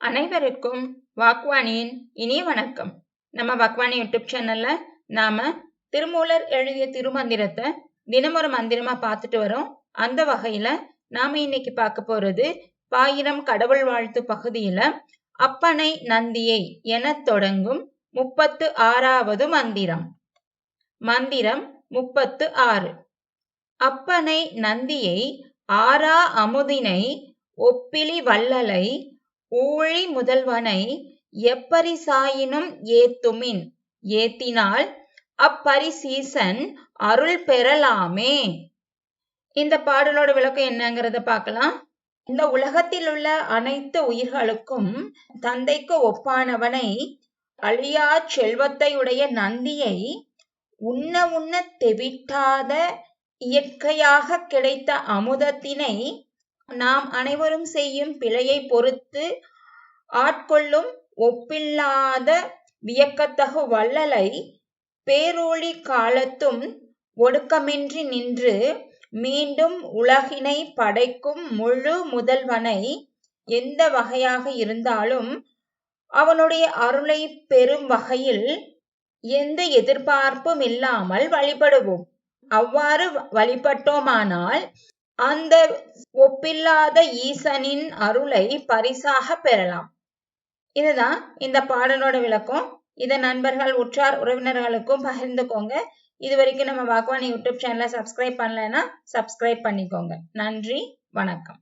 அனைவருக்கும் வாக்வாணியின் இனிய வணக்கம். நம்ம வாக்வாணி யூடியூப் சேனல்ல நாம திருமூலர் எழுதிய திருமந்திரத்தை தினமொரு மந்திரமா பார்த்துட்டு வரோம். அந்த வகையில நாம இன்னைக்கு பார்க்க போறது பாயிரம் கடவுள் வாழ்த்து பகுதியில அப்பனை நந்தியை என தொடங்கும் முப்பத்து ஆறாவது மந்திரம். மந்திரம் முப்பத்து ஆறு. அப்பனை நந்தியை ஆறா அமுதினை ஒப்பிலி வள்ளலை ஊழி முதல்வனை எப்பரிசாயினும் ஏத்துமின்? ஏத்தினால் அப்பரிசீசன் அருள் பெறலாமே. இந்த பாடலோட விளக்கம் என்னங்கிறத பார்க்கலாம். இந்த உலகத்தில் உள்ள அனைத்து உயிர்களுக்கும் தந்தைக்கு ஒப்பானவனை அழியா செல்வத்தையுடைய நந்தியை உண்ண உண்ண தெவிட்டாத இயற்கையாக கிடைத்த அமுதத்தினை நாம் அனைவரும் செய்யும் பிழையை பொறுத்து ஆட்கொள்ளும் ஒப்பில்லாத வியக்கத்தகு வள்ளலை பேரொளி காலத்தும் ஒடுக்கமின்றி நின்று மீண்டும் உலகினை படைக்கும் முழு முதல்வனை எந்த வகையாக இருந்தாலும் அவனுடைய அருளை பெறும் வகையில் எந்த எதிர்பார்ப்பும் இல்லாமல் வழிபடுவோம். அவ்வாறு வழிபட்டோமானால் அந்த ஒப்பில்லாத ஈசனின் அருளை பரிசாக பெறலாம். இதுதான் இந்த பாடலோட விளக்கம். இதை நண்பர்கள் உற்றார் உறவினர்களுக்கும் பகிர்ந்துக்கோங்க. இது வரைக்கும் நம்ம வாக்வானி யூடியூப் சேனலை சப்ஸ்கிரைப் பண்ணலைன்னா சப்ஸ்கிரைப் பண்ணிக்கோங்க. நன்றி வணக்கம்.